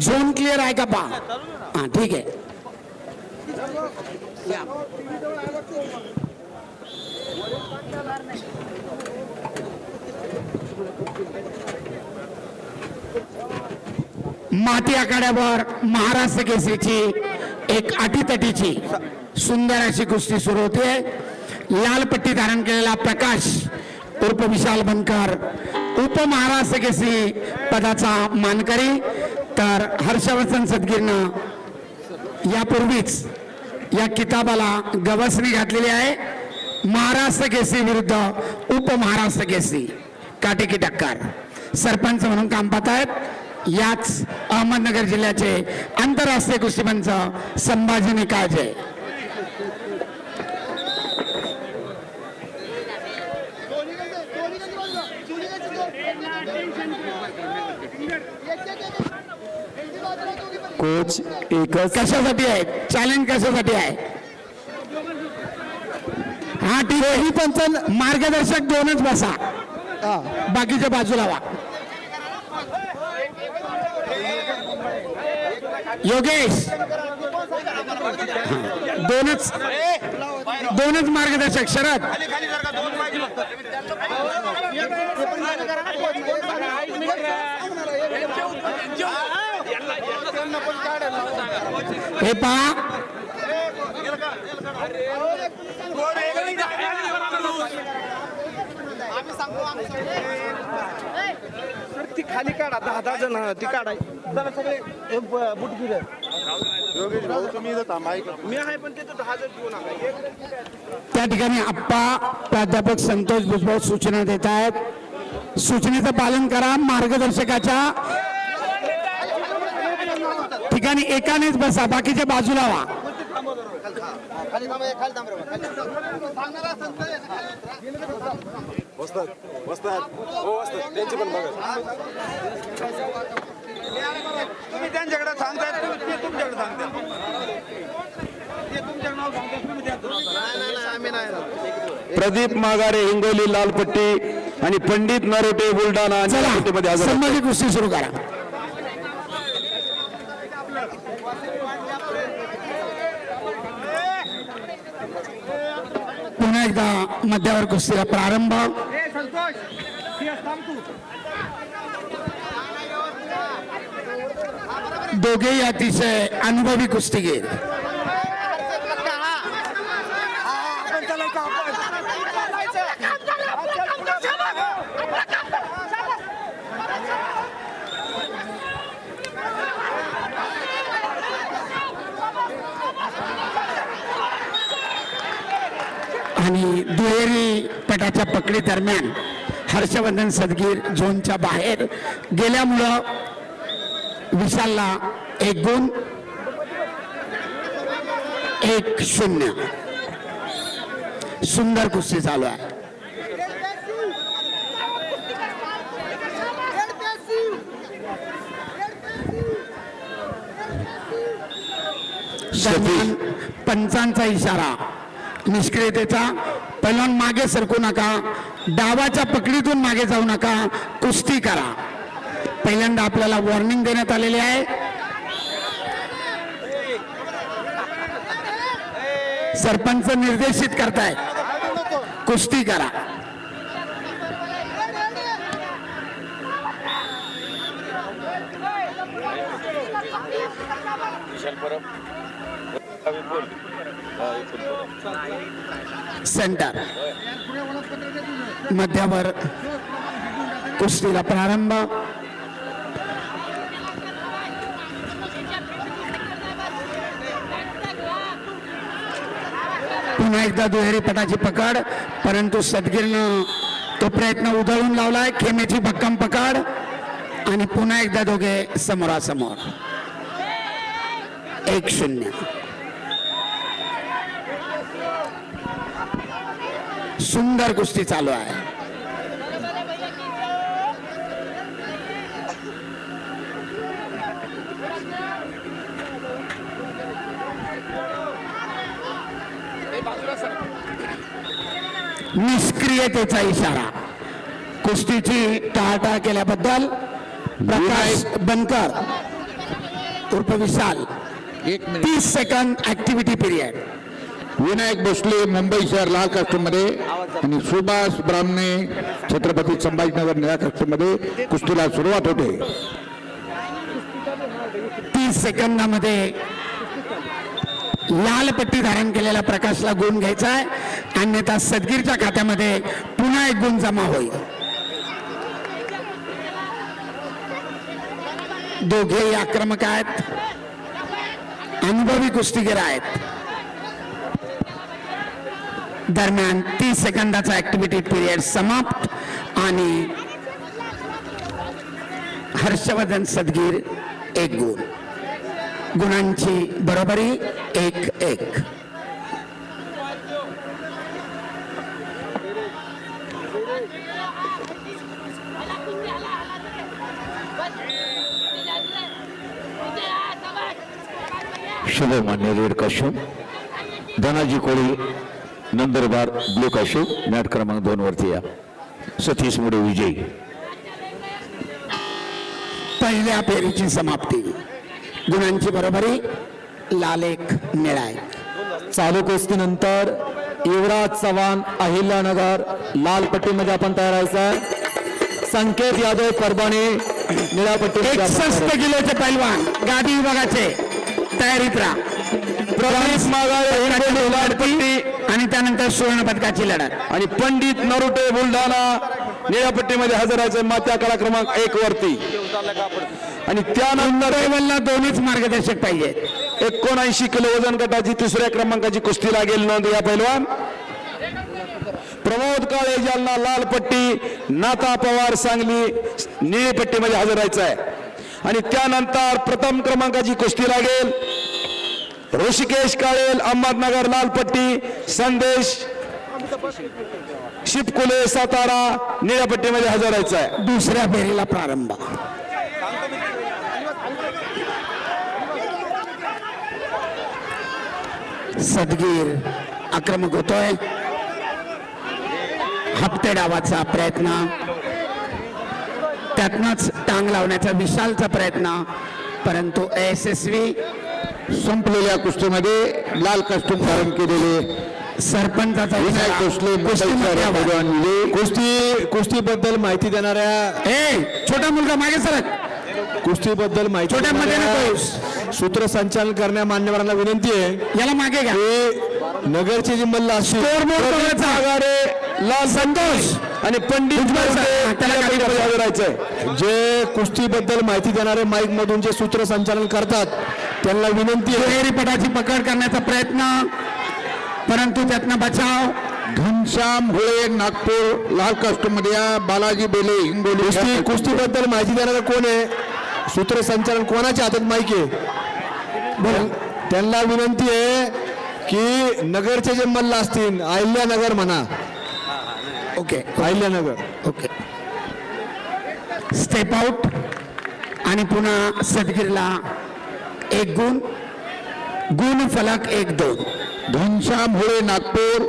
Zone clear आहे का पा? हा ठीक आहे. माती आखाड्यावर महाराष्ट्र केसरीची एक अटीतटीची सुंदर अशी कुस्ती सुरू होते लाल पट्टी धारण केलेला प्रकाश उर्फ विशाल बनकर उपमहाराष्ट्र केसरी पदाचा मानकरी. तर हर्षवर्धन सदगीरनं यापूर्वीच या किताबाला गवसणी घातलेली आहे. महाराष्ट्र केसरी विरुद्ध उपमहाराष्ट्र केसरी. काटेकी टक्कर? सरपंच म्हणून काम पाहत आहेत याच अहमदनगर जिल्ह्याचे आंतरराष्ट्रीय कुस्तीपंच संभाजी काळजे. कोच एकच. कशासाठी आहे? चॅलेंज कशासाठी आहे? हा ठीक आहे. ही पंच मार्गदर्शक दोनच बसा. बाकीच्या बाजूला वा. योगेश. दोनच. दोनच मार्गदर्शक. शरद. हे पहा. ती खाली काढा दहा दहा जण ती काढाय जरा सगळे हे ब- बुट फिर मी आहे पण तिथं दहा जण घेऊन आला त्या ठिकाणी आप्पा प्राध्यापक संतोष भुजबळ सूचना देत आहेत. सूचनेचं पालन करा मार्गदर्शकाच्या ठिकाणी एकानेच बसा बाकीच्या बाजूला व्हा तुम्ही त्यांच्याकडे सांगताय तुम्ही ते तुमच्याकडे सांगतात ते तुमच्याकडे नाव सांगतात तुम्ही त्यांचं नाव सांगा. नाही नाही आम्ही नाही प्रदीप माघारे हिंगोली लालपट्टी आणि पंडित नरोटे बुलढाणा हजर आहेत. संभाजी कुस्ती सुरू करा पुन्हा एकदा मध्यावर कुस्तीला प्रारंभ. दोघेही अतिशय अनुभवी कुस्तीगीर आपण चालायचं आपण आणि दुहेरी पटाच्या पकडी दरम्यान हर्षवर्धन सदगीर झोनच्या बाहेर गेल्यामुळं विशालला एक गुण एक शून्य. सुंदर कुस्ती चालू आहे. पंचांचा इशारा. निष्क्रियतेचा पहिलवान मागे सरकू नका डावाच्या पकडीतून मागे जाऊ नका कुस्ती करा. पहिल्यांदा आपल्याला वॉर्निंग देण्यात आलेली आहे. सरपंच निर्देशित करताय. कुस्ती करा. सेंटर. मध्यावर कुस्तीला प्रारंभ. पुन्हा एकदा दुहेरी पटाची पकड परंतु सदगीरनं तो प्रयत्न उधळून लावलाय. खेमेची भक्कम पकड आणि पुन्हा एकदा दोघे समोरासमोर. एक शून्य. सुंदर कुस्ती चालू आहे. निष्क्रियतेचा इशारा. कुस्तीची टाळटाळ केल्याबद्दल प्रकाश बनकर उर्फ विशाल एक तीस second activity period Vinayak Bhosale Mumbai शहर लाल कास्टमध्ये आणि सुभाष ब्राह्मणे छत्रपती संभाजीनगर निळ्या कास्टमध्ये कुस्तीला सुरुवात होते. तीस सेकंदामध्ये लाल पट्टी धारण केलेल्या प्रकाशला गुण घ्यायचा आहे. अन्यथा सदगीरच्या खात्यामध्ये पुन्हा एक गुण जमा होईल. दोघेही आक्रमक आहेत. अनुभवी कुस्तीगीर आहेत. दरम्यान तीस सेकंदाचा ऍक्टिव्हिटी पिरियड समाप्त. आणि हर्षवर्धन सदगीर एक गुण. गुणांची बरोबरी एक एक. शुभमान्य red Kashyap Dhanaji Koli Nandurbar blue Kashyap mat क्रमांक दोन वरती या. सतीश मुडे विजयी. पहिल्या फेरीची समाप्ती. गुणांची बरोबरी लाल एक निळा एक चालू कुस्तीनंतर युवराज चव्हाण अहिल्यानगर लाल पट्टीमध्ये आपण तयार आहे संकेत यादव परभणी निळ्या तयार एकसष्ट किलोचे पैलवान गादी विभागाचे तयारीत राहा. प्रदीप मागाळे आणि त्यानंतर सुवर्ण पदकाची लढत. आणि पंडित नरोटे बुलढाणा निळ्या पट्टीमध्ये हजर आहे मात्या कला क्रमांक एक वरती. आणि त्यानंतर दोन्हीच मार्गदर्शक पाहिजेत एकोणऐंशी किलो वजन गटाची तिसऱ्या क्रमांकाची कुस्ती लागेल नोंद या पैलवान. प्रमोद काळे जालना लाल पट्टी नाता पवार सांगली निळी पट्टीमध्ये हजर राहायचं आहे आणि त्यानंतर प्रथम क्रमांकाची कुस्ती लागेल ऋषिकेश काळेल अहमदनगर लालपट्टी संदेश शिपकुले सातारा निळपट्टीमध्ये हजर राहायचं आहे. दुसऱ्या फेरीला प्रारंभ. सदगीर आक्रमक होतोय. हप्ते डावाचा प्रयत्न. त्यातनच टांग लावण्याचा विशालचा प्रयत्न. परंतु यशस्वी संपलेल्या कुस्तीमध्ये लाल कास्टूम धारण केलेले सरपंचाचा विनायक. भोसले कुस्ती कुस्तीबद्दल माहिती देणाऱ्या ए छोटा मुलगा मागे सरक. कुस्तीबद्दल माहिती छोट्या मध्ये देणाऱ्या नको. सूत्रसंचालन करण्या मान्यवरांना विनंती आहे. याला मागे घ्या. की नगरचे जे मल्ल बघायचा. लाल संतोष आणि पंडित सर, आहे जे कुस्तीबद्दल माहिती देणारे माईक मधून जे सूत्रसंचालन करतात त्यांना विनंती आहे दुहेरी पटाची पकड करण्याचा प्रयत्न. परंतु त्यातनं बचाव. घनश्याम होळे नागपूर लाल कास्टूममध्ये या बालाजी बेले हिंगोली कुस्ती कुस्तीबद्दल माहिती देणारा कोण आहे? सूत्रसंचालन कोणाच्या हातात माहिती आहे. त्यांना विनंती आहे की नगरचे जे मल्ल असतील अहिल्यानगर म्हणा. Okay. Ahilyanagar. Okay. Step out आणि पुन्हा सदगीरला एक गुण गुण फलक एक दोन. घनश्याम होळे नागपूर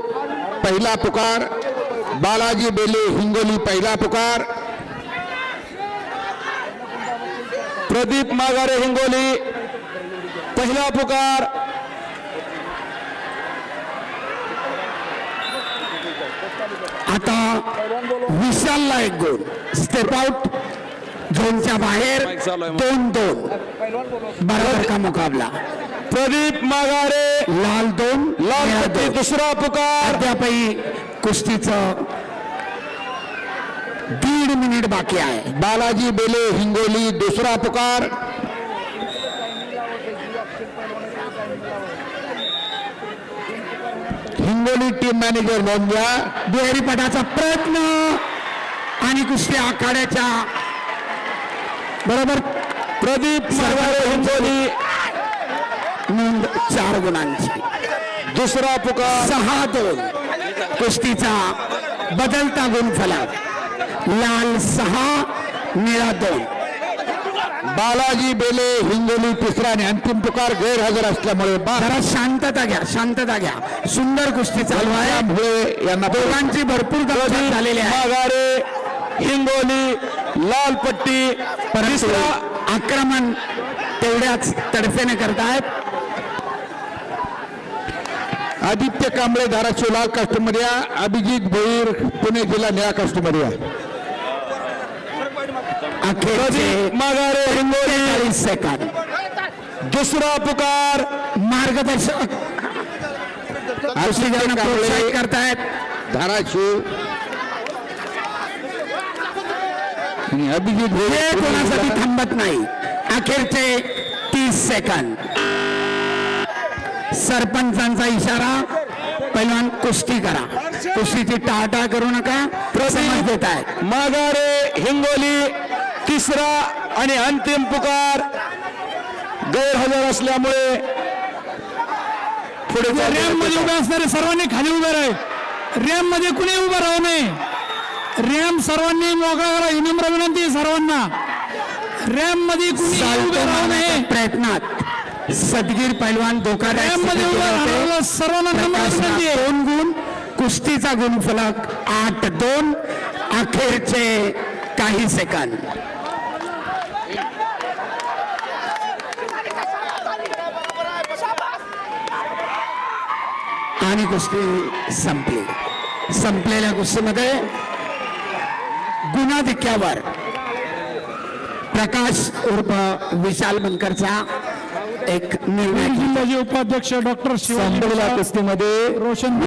पहिला पुकार. बालाजी बेले हिंगोली पहिला पुकार. प्रदीप माघारे हिंगोली पहिला पुकार. आता विशालला एक गोल स्टेप आउट झोनच्या बाहेर दोन दोन. बरोबर का मुकाबला? प्रदीप माघारे. लाल दोन लाल. दुसरा पुकार. अद्यापही कुस्तीचं दीड मिनिट बाकी आहे. बालाजी बेले हिंगोली दुसरा पुकार. हिंगोली टीम मॅनेजर नोंद घ्या दुहेरी पटाचा प्रयत्न आणि कुस्ती आखाड्याच्या बरोबर? प्रदीप माघारे हिंगोली नोंद चार गुणांची. दुसरा पुकार सहा दोन. कुस्तीचा बदलता गुण फलक लाल सहा निळा दोन. बालाजी बेले हिंगोली तिसरा आणि अंतिम पुकार गैरहजर असल्यामुळे बा- जरा शांतता घ्या शांतता घ्या. सुंदर कुस्ती चालू आहे. होळे यांना दोघांची भरपूर झालेली आहे हिंगोली लाल पट्टी परंतु आक्रमण तेवढ्याच तडफेने करतायत. आदित्य कांबळे धाराशिव लाल कास्टमध्ये या अभिजित भोईर पुणे जिल्हा निळा कास्टमध्ये या. अखेरचे माघारे हिंगोली? सेकंद. दुसरा पुकार मार्गदर्शक. करतायत. धाराशिव आणि अभिजित कोणासाठी थांबत नाही. अखेरचे तीस सेकंद सरपंचांचा इशारा पहिलवान कुस्ती करा. कुस्तीची टाळटाळ करू नका. समज देत आहेत. माघारे हिंगोली तिसरा आणि अंतिम पुकार गैरहजर असल्यामुळे पुढे रॅममध्ये उभे असणारे सर्वांनी खाली उभे राहे रॅममध्ये कुणी उभं राहू नये? रॅम सर्वांनी मोकळा करा ही नम्र विनंती सर्वांना. रॅममध्ये कुणी चालतो उभे राहू नये. मारण्याच्या प्रयत्नात सदगीर पैलवान धोकादायक रॅममध्ये उभे सर्वांना नम्र विनंती दोन गुण कुस्तीचा गुणफलक आठ दोन अखेरचे काही सेकंद. आणि कुस्ती संपली. संपलेल्या कुस्तीमध्ये गुणाधिक्यावर. प्रकाश उर्फ विशाल बनकरचा एक निर्णय. जिल्ह्याचे उपाध्यक्ष डॉक्टर शिवाजी कुस्तीमध्ये. रोशन